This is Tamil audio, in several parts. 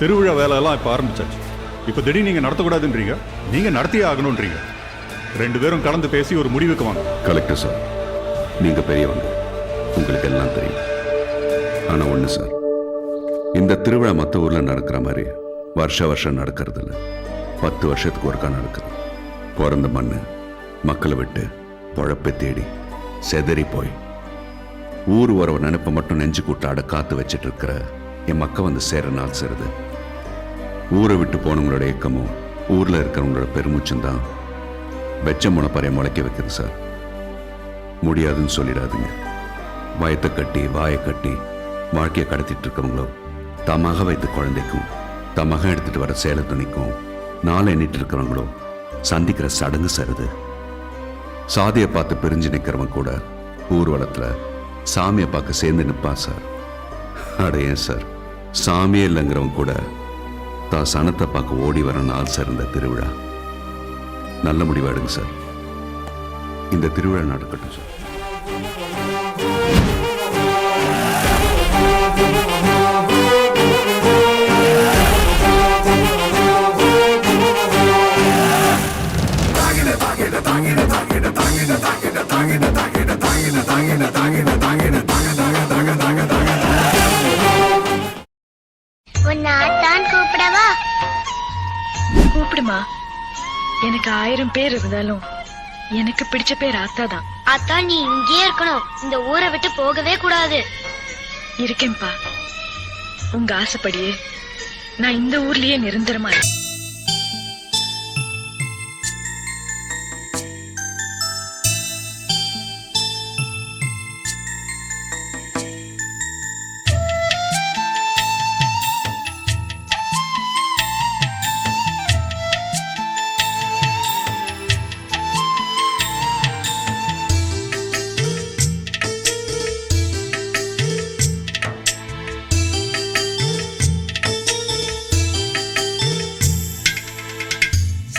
திருவிழா வேலையெல்லாம் இப்போ ஆரம்பிச்சாச்சு. இப்போ திடீர்னு நீங்கள் நடத்தக்கூடாதுன்றீங்க. நீங்கள் நடத்தியே ஆகணுன்றீங்க. ரெண்டு பேரும் கலந்து பேசி ஒரு முடிவுக்கு வாங்க. கலெக்டர் சார் நீங்கள் பெரியவங்க. உங்களுக்கு எல்லாம் தெரியும். ஆனால் ஒண்ணு சார் இந்த திருவிழா மற்ற ஊர்ல நடக்கிற மாதிரி வருஷ வருஷம் நடக்கிறது இல்லை பத்து வருஷத்துக்கு ஒருக்கா நடக்குது. பிறந்த மண்ணு மக்களை விட்டு பொழப்பை தேடி செதறி போய். ஊர் உறவு நினைப்பை மட்டும் நெஞ்சு கூட்டாட காத்து வச்சிட்டு இருக்கிற என் மக்க வந்து சேர நாள் சேருது. ஊரை விட்டு போனவங்களோட இயக்கமும் ஊர்ல இருக்கிறவங்களோட பெருமூச்சும் தான் வெச்ச முளைப்பறைய முளைக்க வைக்குது சார். முடியாதுன்னு சொல்லிடாதீங்க. வயத்தை கட்டி வாயை கட்டி வாழ்க்கையை கடத்திட்டு இருக்கிறவங்களோ தமாக வைத்த குழந்தைக்கும் தமாக எடுத்துட்டு வர சேலை துணிக்கும் நாளை எண்ணிட்டு இருக்கிறவங்களோ சந்திக்கிற சடங்கு சருது சாதியை பார்த்து பிரிஞ்சு நிற்கிறவன் கூட ஊர்வலத்துல சாமியை பார்க்க சேர்ந்து நிற்பான் சார். அட ஏன் சார்? சாமியே இல்லைங்கிறவன் கூட தான் சனத்தை பார்க்க ஓடி வர நாள் சார் இந்த திருவிழா. நல்ல முடிவாடுங்க சார். இந்த திருவிழா நடக்கட்டும் சார். கூப்பிடுமா எனக்கு ஆயிரம் பேர் இருந்தாலும் எனக்கு பிடிச்ச பேர் ஆத்தா தான் அத்தான் நீ இங்கேயே இருக்கணும். இந்த ஊரை விட்டு போகவே கூடாது. இருக்கேன்பா உங்க ஆசைப்படியே நான் இந்த ஊர்லயே நிரந்தரமா இருக்கேன்.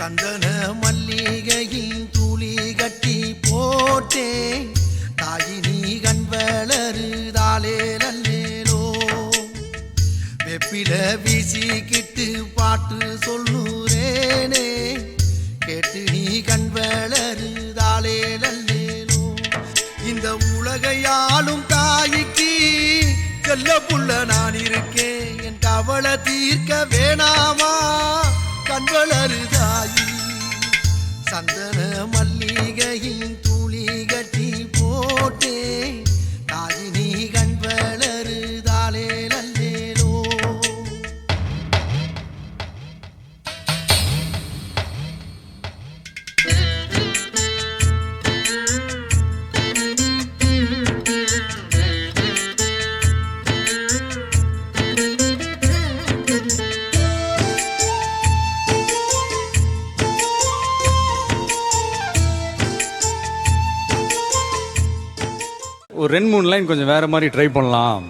சந்தன மல்லிகையில் துளி கட்டி போட்டேன். தாயினி கண் வளருதாலே நல்லேலோ வெப்பில வீசிக்கிட்டு பாட்டு சொல்லுறேனே. கேட்டு நீ கண் வளருதாலே இந்த உலகையாளும் தாய்க்கு செல்ல புள்ள நான் இருக்கேன். என் கவலை தீர்க்க வேணாமா? கண்வளருதாயி சந்தன மல்லிகையின் துளி கட்டி போட்டே ஒரு ரெண்டு மூணு லைன் கொஞ்சம் வேற மாதிரி ட்ரை பண்ணலாம்.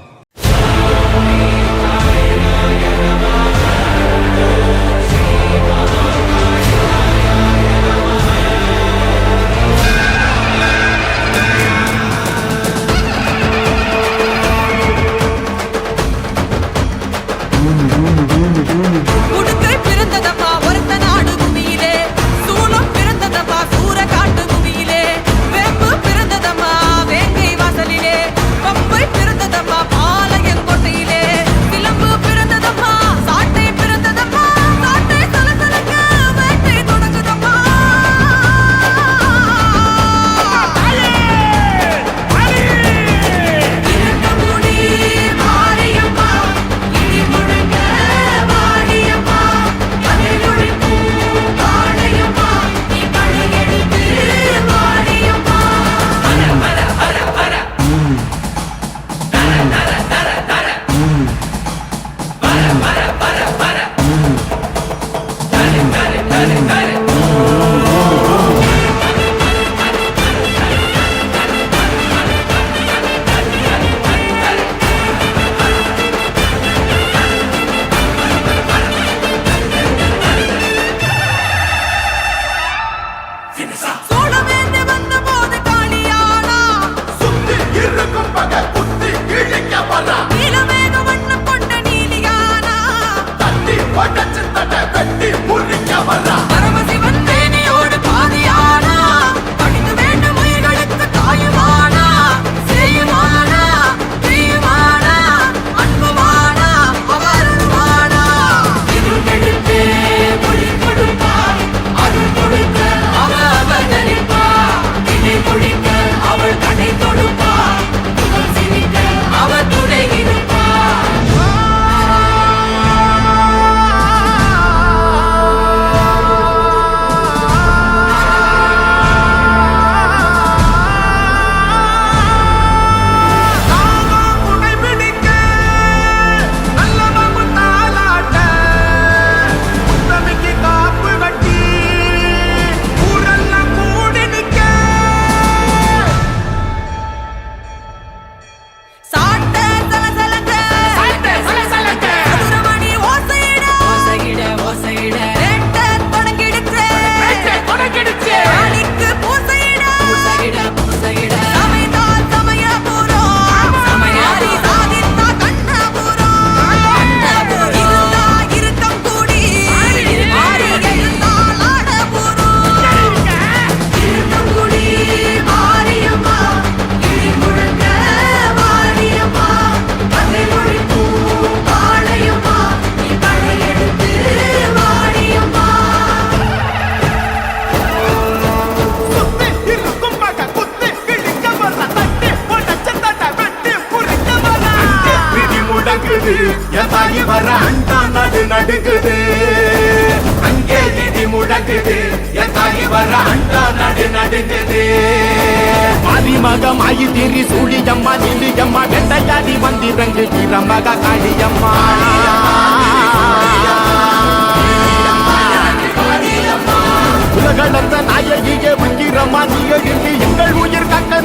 in the south. நடுக்குது அங்கே நிதி முடக்குது என் தாய் வர அண்டா நடு நடுக்குது மதிமகம் ஐதிரி சூழியம்மா நிலியம்மா வெண்டையாடி வந்திறங்கு திறமக காளியம்மா. உலகளந்த நாயகியே உக்கிரம்மா நீங்க எங்கள் உயிர் கக்க